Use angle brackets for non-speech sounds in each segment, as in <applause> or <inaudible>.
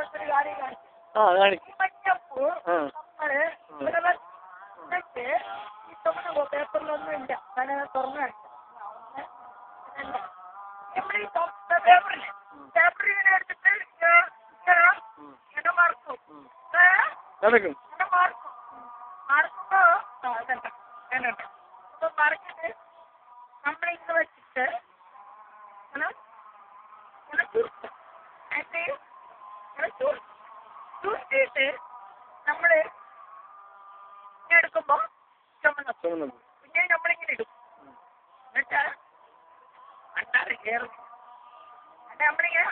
ഒരു കാര്യം കാണിച്ചു ആ കാണിക്ക് ഈ മഞ്ഞപ്പൂ ആ. നമ്മള് ഇവിടെ വെച്ചിട്ട് ഈ ചുമന്ന പേപ്പറിലൊന്നും ഇല്ല ഞാൻ തുറന്നു കാണിച്ചു നമ്മൾ ഈ പേപ്പറില് പേപ്പർ ഇങ്ങനെ എടുത്തിട്ട് ഇങ്ങനെ ഇങ്ങനെ ഇങ്ങനെ മറക്കും ഏ? നടക്കും ഇങ്ങനെ മറക്കും ഇങ്ങനെ എടുക്കുമ്പോ ചുമന്ന. ചുമന്നത് പിന്നെ നമ്മളിങ്ങനെ ഇടും. എന്നിട്ട് അണ്ടാറ് കയറും എന്നിട്ട് നമ്മളിങ്ങനെ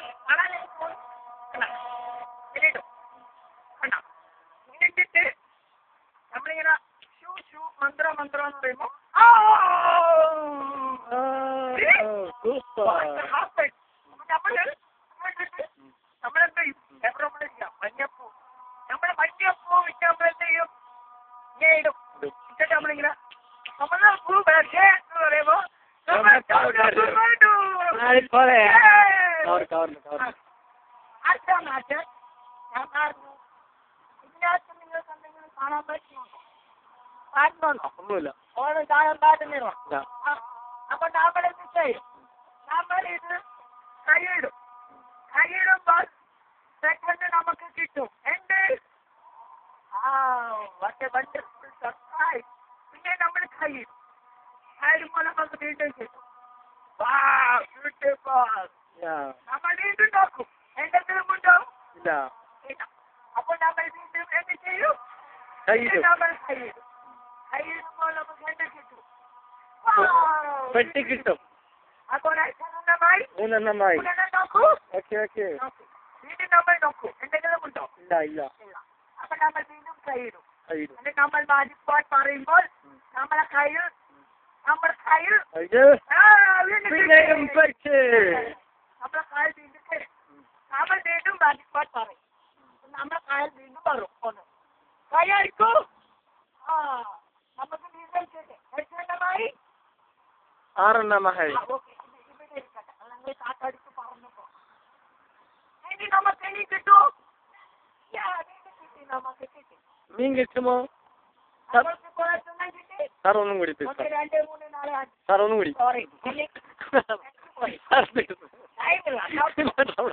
ഇങ്ങനെ ഇടും. കണ്ടോ? ഇങ്ങനെ ഇട്ടിട്ട് നമ്മളിങ്ങനെ ഷൂ ഷൂ മന്ത്ര മന്ത്ര എന്ന് പറയുമ്പോ ആ! സൂപ്പർ അപ്പൊ നമ്മൾ ഇട്ടിട്ട് നമ്മളെന്ത് ചെയ്യും എവിടെ നമ്മൾ ചെയ്യാം മഞ്ഞപ്പൂ നമ്മൾ മഞ്ഞപ്പൂ വിറ്റ് നമ്മളെന്ത് ചെയ്യും ഇടും എന്നിട്ട് നമ്മളിങ്ങനെ നമ്മളെ പക്ഷേ എന്ന് പറയുമ്പോ നമ്മൾ ചവിട്ടും വേണ്ടു. പോലെ കവർ കവർ കവർ അടുത്ത നാട്ട് ഞാൻ പറഞ്ഞു ഇതിനകത്ത് നിങ്ങൾക്ക് എന്തെങ്കിലും കാണാൻ പറ്റുന്നുണ്ടോ? കാണുന്നുണ്ടോ ഒന്നുമില്ല. ഓരോ ചായം കാട്ടുന്നില്ല ഇല്ല. അപ്പൊ നമ്മൾ എന്ത് ചെയ്യും? നമ്മൾ ഇത് കൈയിടും. കൈയിടുമ്പോൾ സെക്കൻഡ് നമുക്ക് കിട്ടും. എന്ത് ആ what a wonderful surprise. പിന്നെ നമ്മൾ കൈയിടും കൈയിടുമ്പോൾ നമുക്ക് വീണ്ടും കിട്ടും Wow, beautiful. Yeah. നമ്മൾ വീണ്ടും നോക്കും എന്തെങ്കിലും ഉണ്ടോ ഇല്ല ഇല്ല അപ്പോൾ നമ്മൾ വീണ്ടും എന്ത് ചെയ്യും കയ്യിടും നമ്മൾ കൈയിടും കൈയിടുമ്പോൾ നമുക്ക് എന്ത് കിട്ടും പെട്ടി കിട്ടും അപ്പോൾ അച്ഛനമായി മൂന്നെണ്ണമായി നോക്കൂ ഓക്കെ ഓക്കെ നോക്കൂ വീണ്ടും നമ്മൾ നോക്കൂ കയ്യിടും. എന്നിട്ട് നമ്മൾ മാജിക് പാട്ട് പറയുമ്പോൾ നമ്മളെ കയ്യിൽ നമ്മുടെ കയ്യിൽ നമ്മളെ കയ്യിൽ വീണ്ടും കയറും. നമ്മൾ വീണ്ടും മാജിക് പാട്ട് പറയും. നമ്മളെ കയ്യിൽ വീണ്ടും പറയും. ഒന്ന്. കൈയടിക്കൂ ആ നമുക്ക് വീണ്ടും എട്ടെണ്ണമായി ആറെണ്ണമായി. അല്ലെങ്കിൽ കാറ്റടിച്ച് ഇനി നമുക്ക് ഇനി കിട്ടി. നമുക്ക് കിട്ടി. മീൻ കിട്ടുമോ സാർ ഒന്നും കൂടി നാല് സാർ ഒന്നും കൂടി. <laughs>